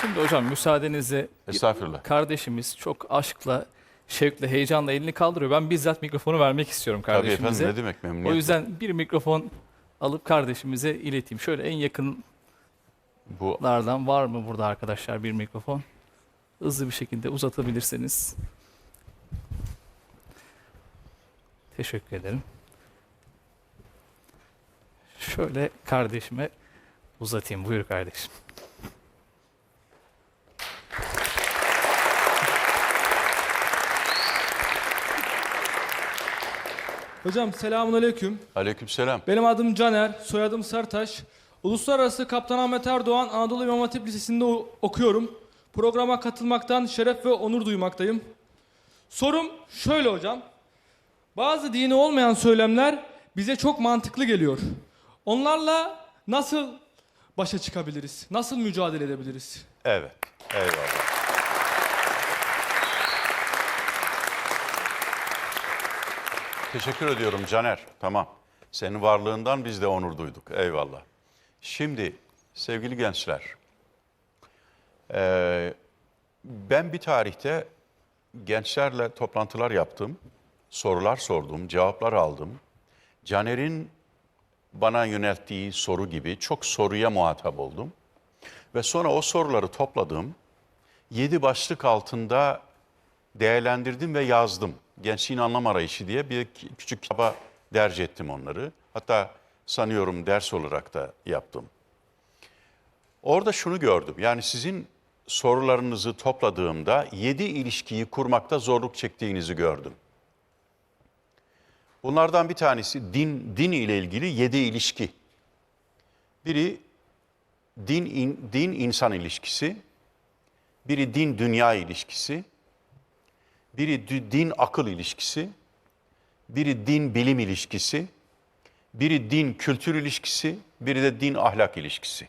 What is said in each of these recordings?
Şimdi hocam müsaadenizle Estağfurullah. kardeşimiz çok aşkla, şevkle, heyecanla elini kaldırıyor. Ben bizzat mikrofonu vermek istiyorum Tabii kardeşimize. efendim ne demek memnuniyetle. O yüzden bir mikrofon alıp kardeşimize ileteyim. Şöyle en yakınlardan Bu var mı burada arkadaşlar bir mikrofon? Hızlı bir şekilde uzatabilirseniz. Teşekkür ederim. Şöyle kardeşime uzatayım. Buyur kardeşim. Hocam selamun aleyküm. aleykümselam. Benim adım Caner, soyadım Sertaş. Uluslararası Kaptan Ahmet Erdoğan Anadolu İmam Hatip Lisesi'nde okuyorum. Programa katılmaktan şeref ve onur duymaktayım. Sorum şöyle hocam. Bazı dini olmayan söylemler bize çok mantıklı geliyor. Onlarla nasıl başa çıkabiliriz? Nasıl mücadele edebiliriz? Evet. Eyvallah. Teşekkür ediyorum Caner. Tamam. Senin varlığından biz de onur duyduk. Eyvallah. Şimdi sevgili gençler, eee, ben bir tarihte gençlerle toplantılar yaptım, sorular sordum, cevaplar aldım. Caner'in bana yönelttiği soru gibi çok soruya muhatap oldum. Ve sonra o soruları topladım. Yedi başlık altında değerlendirdim ve yazdım. Gençliğin Anlam Arayışı diye bir küçük kitaba derc ettim onları. Hatta sanıyorum ders olarak da yaptım. Orada şunu gördüm. Yani sizin sorularınızı topladığımda yedi ilişkiyi kurmakta zorluk çektiğinizi gördüm. Bunlardan bir tanesi din, din ile ilgili yedi ilişki. Biri din, in- din insan ilişkisi, biri din dünya ilişkisi, biri din akıl ilişkisi, biri din bilim ilişkisi, biri din kültür ilişkisi, biri de din ahlak ilişkisi.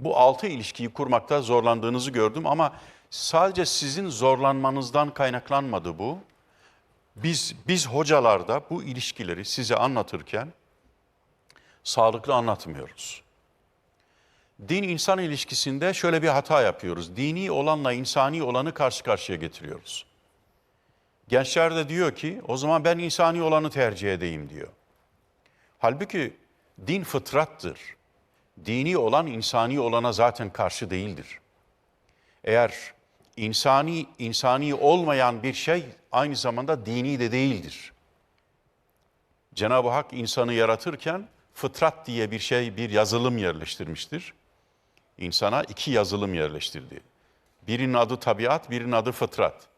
Bu altı ilişkiyi kurmakta zorlandığınızı gördüm ama sadece sizin zorlanmanızdan kaynaklanmadı bu. Biz biz hocalarda bu ilişkileri size anlatırken sağlıklı anlatmıyoruz. Din insan ilişkisinde şöyle bir hata yapıyoruz. Dini olanla insani olanı karşı karşıya getiriyoruz. Gençler de diyor ki o zaman ben insani olanı tercih edeyim diyor. Halbuki din fıtrattır. Dini olan insani olana zaten karşı değildir. Eğer insani insani olmayan bir şey aynı zamanda dini de değildir. Cenab-ı Hak insanı yaratırken fıtrat diye bir şey, bir yazılım yerleştirmiştir. İnsana iki yazılım yerleştirdi. Birinin adı tabiat, birinin adı fıtrat.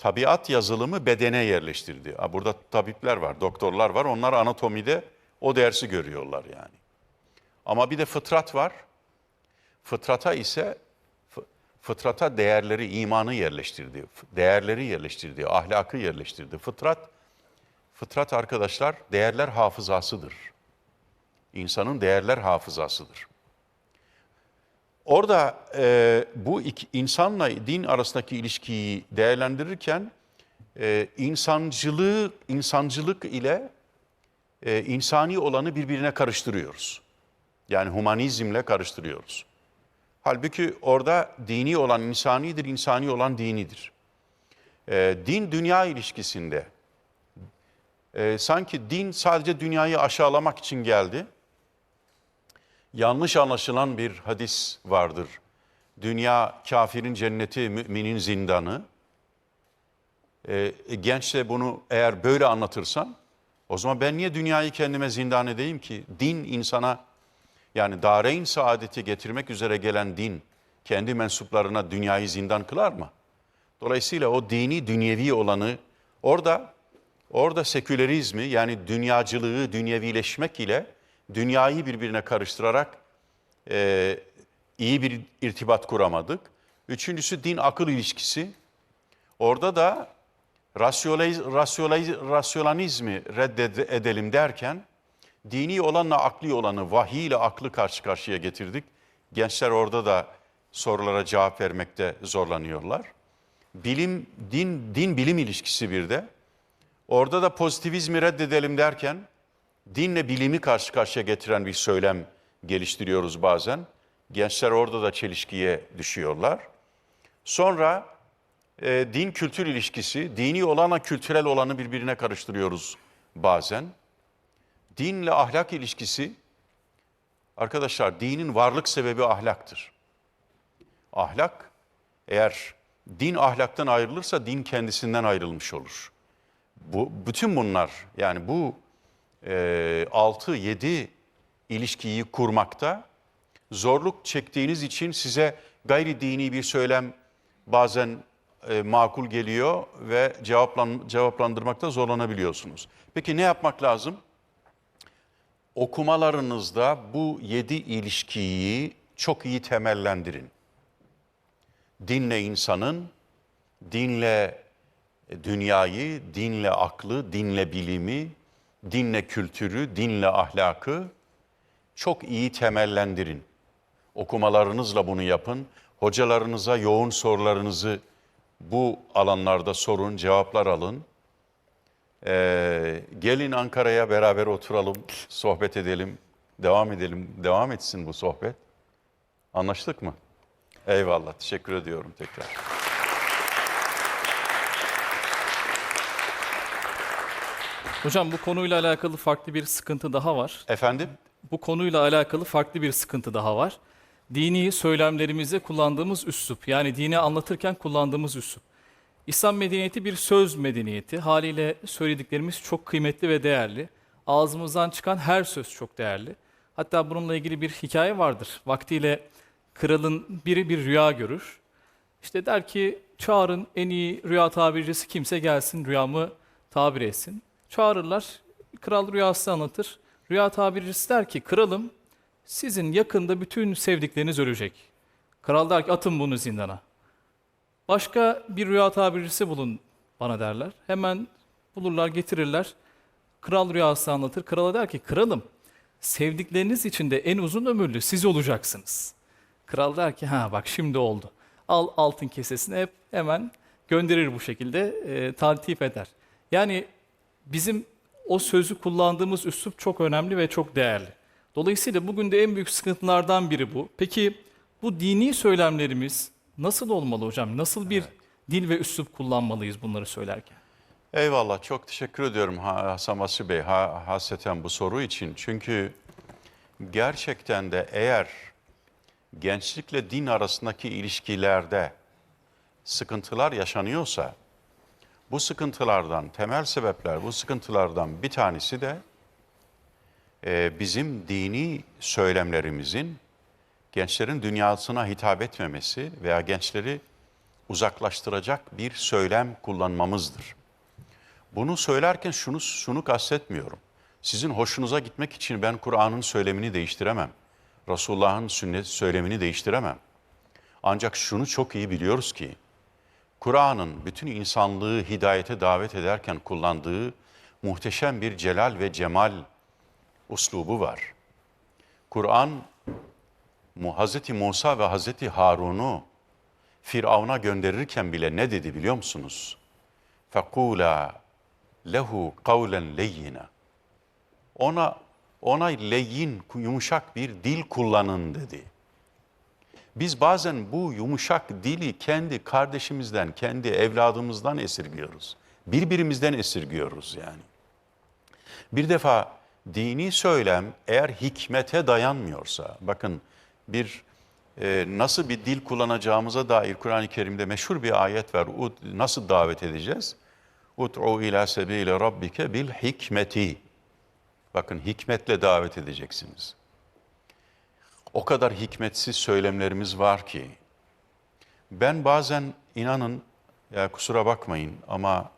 Tabiat yazılımı bedene yerleştirdi. Burada tabipler var, doktorlar var. Onlar anatomide o dersi görüyorlar yani. Ama bir de fıtrat var. Fıtrata ise fı- fıtrata değerleri, imanı yerleştirdi. Değerleri yerleştirdi, ahlakı yerleştirdi. Fıtrat Fıtrat arkadaşlar değerler hafızasıdır. İnsanın değerler hafızasıdır. Orada e, bu iki, insanla din arasındaki ilişkiyi değerlendirirken e, insancılığı, insancılık ile e, insani olanı birbirine karıştırıyoruz. Yani humanizmle karıştırıyoruz. Halbuki orada dini olan insanidir, insani olan dinidir. E, din dünya ilişkisinde e, sanki din sadece dünyayı aşağılamak için geldi. Yanlış anlaşılan bir hadis vardır. Dünya kafirin cenneti, müminin zindanı. E, genç de bunu eğer böyle anlatırsan, o zaman ben niye dünyayı kendime zindan edeyim ki? Din insana, yani dareyn saadeti getirmek üzere gelen din, kendi mensuplarına dünyayı zindan kılar mı? Dolayısıyla o dini, dünyevi olanı orada Orada sekülerizmi yani dünyacılığı, dünyevileşmek ile dünyayı birbirine karıştırarak e, iyi bir irtibat kuramadık. Üçüncüsü din akıl ilişkisi. Orada da rasyonaliz, rasyonaliz, rasyonalizmi reddedelim derken dini olanla akli olanı, vahiy ile aklı karşı karşıya getirdik. Gençler orada da sorulara cevap vermekte zorlanıyorlar. Bilim, din, din bilim ilişkisi bir de. Orada da pozitivizmi reddedelim derken dinle bilimi karşı karşıya getiren bir söylem geliştiriyoruz bazen. Gençler orada da çelişkiye düşüyorlar. Sonra e, din kültür ilişkisi, dini olanla kültürel olanı birbirine karıştırıyoruz bazen. Dinle ahlak ilişkisi, arkadaşlar dinin varlık sebebi ahlaktır. Ahlak, eğer din ahlaktan ayrılırsa din kendisinden ayrılmış olur. Bu, bütün bunlar yani bu 6-7 ilişkiyi kurmakta zorluk çektiğiniz için size gayri dini bir söylem bazen e, makul geliyor ve cevaplan, cevaplandırmakta zorlanabiliyorsunuz. Peki ne yapmak lazım? Okumalarınızda bu yedi ilişkiyi çok iyi temellendirin. Dinle insanın, dinle dünyayı, dinle aklı, dinle bilimi, dinle kültürü, dinle ahlakı çok iyi temellendirin. Okumalarınızla bunu yapın. Hocalarınıza yoğun sorularınızı bu alanlarda sorun, cevaplar alın. Ee, gelin Ankara'ya beraber oturalım, sohbet edelim, devam edelim, devam etsin bu sohbet. Anlaştık mı? Eyvallah, teşekkür ediyorum tekrar. Hocam bu konuyla alakalı farklı bir sıkıntı daha var. Efendim? Bu konuyla alakalı farklı bir sıkıntı daha var. Dini söylemlerimizde kullandığımız üslup, yani dini anlatırken kullandığımız üslup. İslam medeniyeti bir söz medeniyeti. Haliyle söylediklerimiz çok kıymetli ve değerli. Ağzımızdan çıkan her söz çok değerli. Hatta bununla ilgili bir hikaye vardır. Vaktiyle kralın biri bir rüya görür. İşte der ki çağırın en iyi rüya tabircisi kimse gelsin rüyamı tabir etsin. Çağırırlar. Kral rüyasını anlatır. Rüya tabircisi der ki kralım sizin yakında bütün sevdikleriniz ölecek. Kral der ki atın bunu zindana. Başka bir rüya tabircisi bulun bana derler. Hemen bulurlar getirirler. Kral rüyasını anlatır. Krala der ki kralım sevdikleriniz içinde en uzun ömürlü siz olacaksınız. Kral der ki ha bak şimdi oldu. Al altın kesesini hep hemen gönderir bu şekilde e, taltif eder. Yani bizim o sözü kullandığımız üslup çok önemli ve çok değerli. Dolayısıyla bugün de en büyük sıkıntılardan biri bu. Peki bu dini söylemlerimiz nasıl olmalı hocam? Nasıl bir dil ve üslup kullanmalıyız bunları söylerken? Eyvallah, çok teşekkür ediyorum Ha- Hasan Basri Bey ha, hasreten bu soru için. Çünkü gerçekten de eğer gençlikle din arasındaki ilişkilerde sıkıntılar yaşanıyorsa, bu sıkıntılardan, temel sebepler, bu sıkıntılardan bir tanesi de e, bizim dini söylemlerimizin gençlerin dünyasına hitap etmemesi veya gençleri uzaklaştıracak bir söylem kullanmamızdır. Bunu söylerken şunu şunu kastetmiyorum. Sizin hoşunuza gitmek için ben Kur'an'ın söylemini değiştiremem. Resulullah'ın sünnet söylemini değiştiremem. Ancak şunu çok iyi biliyoruz ki Kur'an'ın bütün insanlığı hidayete davet ederken kullandığı muhteşem bir celal ve cemal uslubu var. Kur'an Mu- Hazreti Musa ve Hazreti Harun'u Firavun'a gönderirken bile ne dedi biliyor musunuz? فَقُولَا lehu kavlen leyyina. Ona ona leyyin, yumuşak bir dil kullanın dedi. Biz bazen bu yumuşak dili kendi kardeşimizden, kendi evladımızdan esirgiyoruz. Birbirimizden esirgiyoruz yani. Bir defa dini söylem eğer hikmete dayanmıyorsa, bakın bir e, nasıl bir dil kullanacağımıza dair Kur'an-ı Kerim'de meşhur bir ayet var. Nasıl davet edeceğiz? Ud'u ila sebile rabbike bil hikmeti. Bakın hikmetle davet edeceksiniz. O kadar hikmetsiz söylemlerimiz var ki ben bazen inanın ya kusura bakmayın ama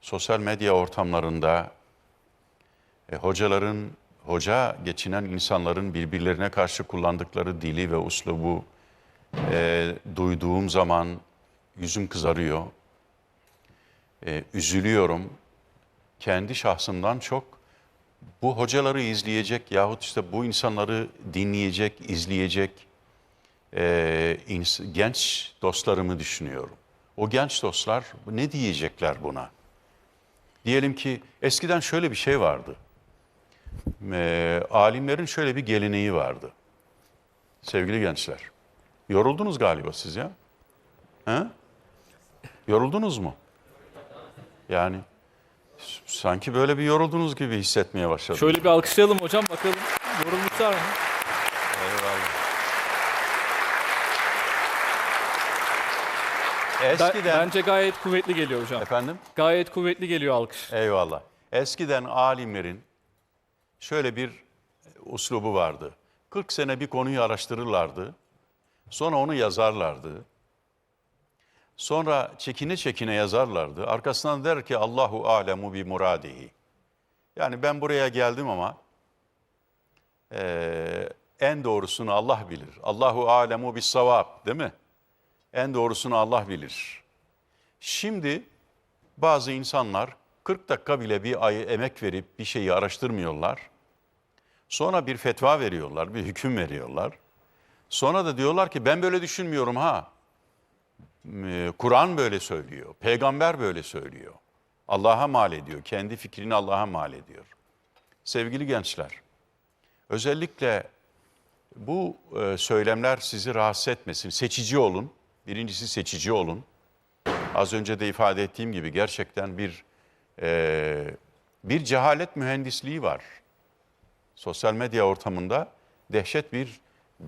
sosyal medya ortamlarında e, hocaların hoca geçinen insanların birbirlerine karşı kullandıkları dili ve uslubu e, duyduğum zaman yüzüm kızarıyor. E, üzülüyorum. Kendi şahsımdan çok bu hocaları izleyecek yahut işte bu insanları dinleyecek, izleyecek e, genç dostlarımı düşünüyorum. O genç dostlar ne diyecekler buna? Diyelim ki eskiden şöyle bir şey vardı. E, alimlerin şöyle bir geleneği vardı. Sevgili gençler. Yoruldunuz galiba siz ya. He? Yoruldunuz mu? Yani sanki böyle bir yoruldunuz gibi hissetmeye başladım. Şöyle bir alkışlayalım hocam bakalım yorulmuşlar mı? Ben- Eskiden Bence gayet kuvvetli geliyor hocam. efendim Gayet kuvvetli geliyor alkış. eyvallah. Eskiden alimlerin şöyle bir uslubu vardı. 40 sene bir konuyu araştırırlardı. Sonra onu yazarlardı. Sonra çekine çekine yazarlardı. Arkasından der ki Allahu alemu bi muradihi. Yani ben buraya geldim ama eee, en doğrusunu Allah bilir. Allahu alemu bis savab değil mi? En doğrusunu Allah bilir. Şimdi bazı insanlar 40 dakika bile bir ay emek verip bir şeyi araştırmıyorlar. Sonra bir fetva veriyorlar, bir hüküm veriyorlar. Sonra da diyorlar ki ben böyle düşünmüyorum ha. Kur'an böyle söylüyor, peygamber böyle söylüyor. Allah'a mal ediyor, kendi fikrini Allah'a mal ediyor. Sevgili gençler, özellikle bu söylemler sizi rahatsız etmesin. Seçici olun. Birincisi seçici olun. Az önce de ifade ettiğim gibi gerçekten bir bir cehalet mühendisliği var. Sosyal medya ortamında dehşet bir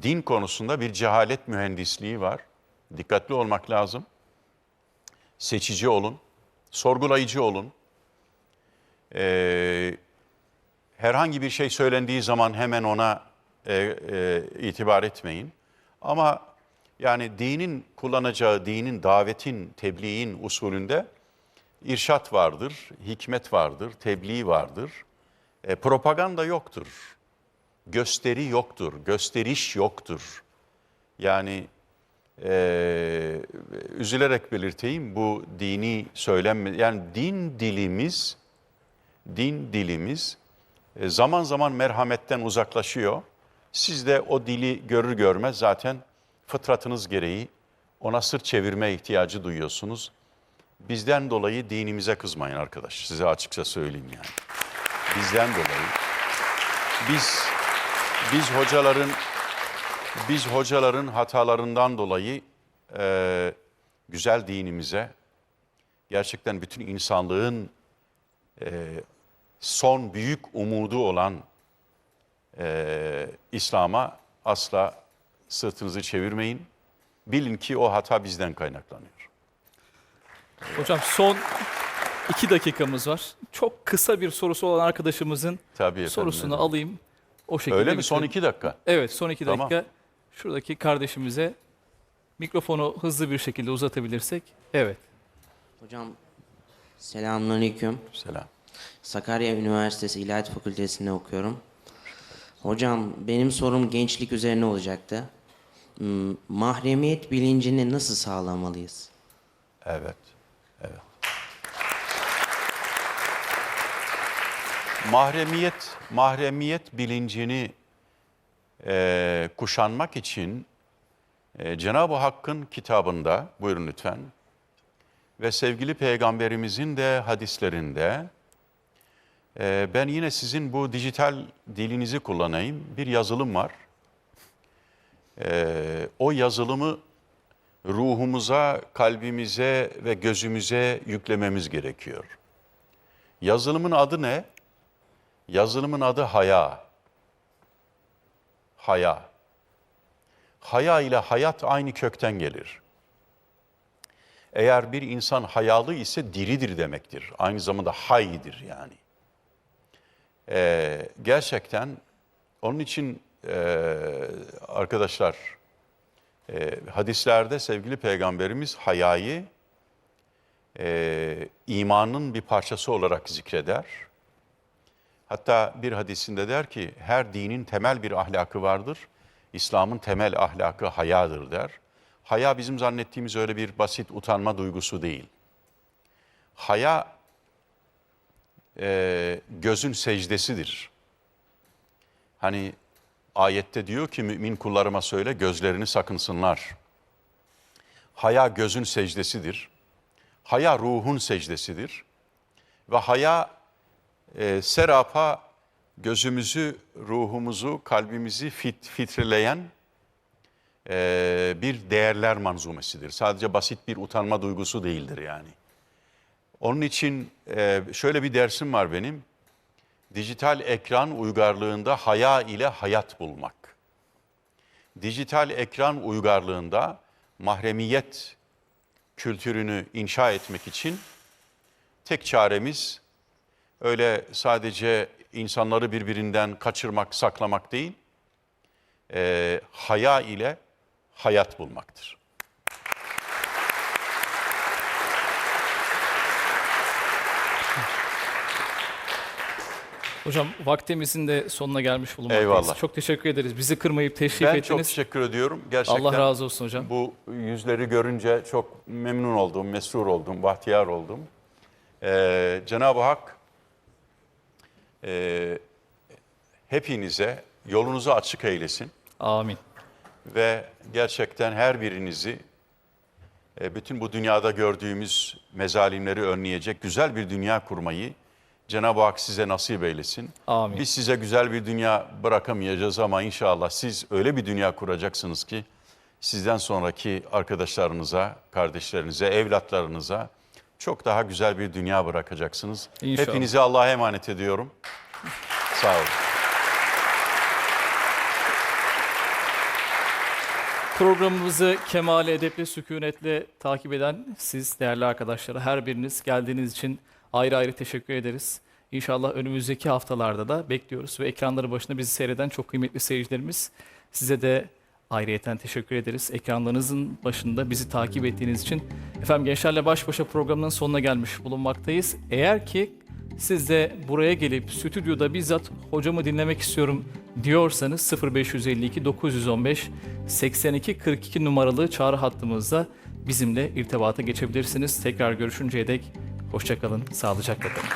din konusunda bir cehalet mühendisliği var. Dikkatli olmak lazım. Seçici olun, sorgulayıcı olun. E, herhangi bir şey söylendiği zaman hemen ona e, e, itibar etmeyin. Ama yani dinin kullanacağı, dinin, davetin, tebliğin usulünde irşat vardır, hikmet vardır, tebliğ vardır. E, propaganda yoktur. Gösteri yoktur, gösteriş yoktur. Yani e, üzülerek belirteyim bu dini söylenme, yani din dilimiz, din dilimiz e, zaman zaman merhametten uzaklaşıyor. Siz de o dili görür görmez zaten fıtratınız gereği ona sırt çevirme ihtiyacı duyuyorsunuz. Bizden dolayı dinimize kızmayın arkadaş. Size açıkça söyleyeyim yani. Bizden dolayı. Biz biz hocaların biz hocaların hatalarından dolayı e, güzel dinimize gerçekten bütün insanlığın e, son büyük umudu olan e, İslam'a asla sırtınızı çevirmeyin. Bilin ki o hata bizden kaynaklanıyor. Hocam son iki dakikamız var. Çok kısa bir sorusu olan arkadaşımızın Tabii efendim. sorusunu alayım. O şekilde Öyle mi? Son iki dakika. Evet son iki Tamam. Şuradaki kardeşimize mikrofonu hızlı bir şekilde uzatabilirsek. Evet. Hocam selamünaleyküm. Selam. Sakarya Üniversitesi İlahiyat Fakültesi'nde okuyorum. Hocam benim sorum gençlik üzerine olacaktı. Hmm, Mahremiyet bilincini nasıl sağlamalıyız? Evet. Evet. Mahremiyet, mahremiyet bilincini eee, kuşanmak için eee, Cenab-ı Hakk'ın kitabında, buyurun lütfen, ve sevgili peygamberimizin de hadislerinde, eee, ben yine sizin bu dijital dilinizi kullanayım, bir yazılım var. Eee, o yazılımı ruhumuza, kalbimize ve gözümüze yüklememiz gerekiyor. Yazılımın adı ne? Yazılımın adı haya. Haya. Haya ile hayat aynı kökten gelir. Eğer bir insan hayalı ise diridir demektir. Aynı zamanda haydir yani. Ee, gerçekten onun için ee, arkadaşlar e, hadislerde sevgili peygamberimiz hayayı e, imanın bir parçası olarak zikreder. Hatta bir hadisinde der ki her dinin temel bir ahlakı vardır. İslam'ın temel ahlakı hayadır der. Haya bizim zannettiğimiz öyle bir basit utanma duygusu değil. Haya e, gözün secdesidir. Hani ayette diyor ki mümin kullarıma söyle gözlerini sakınsınlar. Haya gözün secdesidir. Haya ruhun secdesidir. Ve haya e, serapa gözümüzü, ruhumuzu, kalbimizi fit, filtreleyen e, bir değerler manzumesidir. Sadece basit bir utanma duygusu değildir yani. Onun için e, şöyle bir dersim var benim. Dijital ekran uygarlığında haya ile hayat bulmak. Dijital ekran uygarlığında mahremiyet kültürünü inşa etmek için tek çaremiz öyle sadece insanları birbirinden kaçırmak, saklamak değil, e, haya ile hayat bulmaktır. Hocam vaktimizin de sonuna gelmiş bulunmaktayız. Eyvallah. Çok teşekkür ederiz. Bizi kırmayıp teşrif Ben çok ettiniz. teşekkür ediyorum. Gerçekten Allah razı olsun hocam. bu yüzleri görünce çok memnun oldum, mesrur oldum, bahtiyar oldum. Ee, Cenab-ı Hak e, hepinize yolunuzu açık eylesin Amin. ve gerçekten her birinizi e, bütün bu dünyada gördüğümüz mezalimleri önleyecek güzel bir dünya kurmayı Cenab-ı Hak size nasip eylesin. Amin. Biz size güzel bir dünya bırakamayacağız ama inşallah siz öyle bir dünya kuracaksınız ki sizden sonraki arkadaşlarınıza, kardeşlerinize, evlatlarınıza çok daha güzel bir dünya bırakacaksınız. İnşallah. Hepinizi Allah'a emanet ediyorum. Sağ olun. Programımızı kemale edeple, sükunetle takip eden siz değerli arkadaşlara her biriniz geldiğiniz için ayrı ayrı teşekkür ederiz. İnşallah önümüzdeki haftalarda da bekliyoruz ve ekranları başında bizi seyreden çok kıymetli seyircilerimiz size de ayrıyeten teşekkür ederiz. Ekranlarınızın başında bizi takip ettiğiniz için. Efendim Gençlerle Baş Başa programının sonuna gelmiş bulunmaktayız. Eğer ki siz de buraya gelip stüdyoda bizzat hocamı dinlemek istiyorum diyorsanız 0552 915 82 42 numaralı çağrı hattımızda bizimle irtibata geçebilirsiniz. Tekrar görüşünceye dek hoşçakalın, sağlıcakla kalın.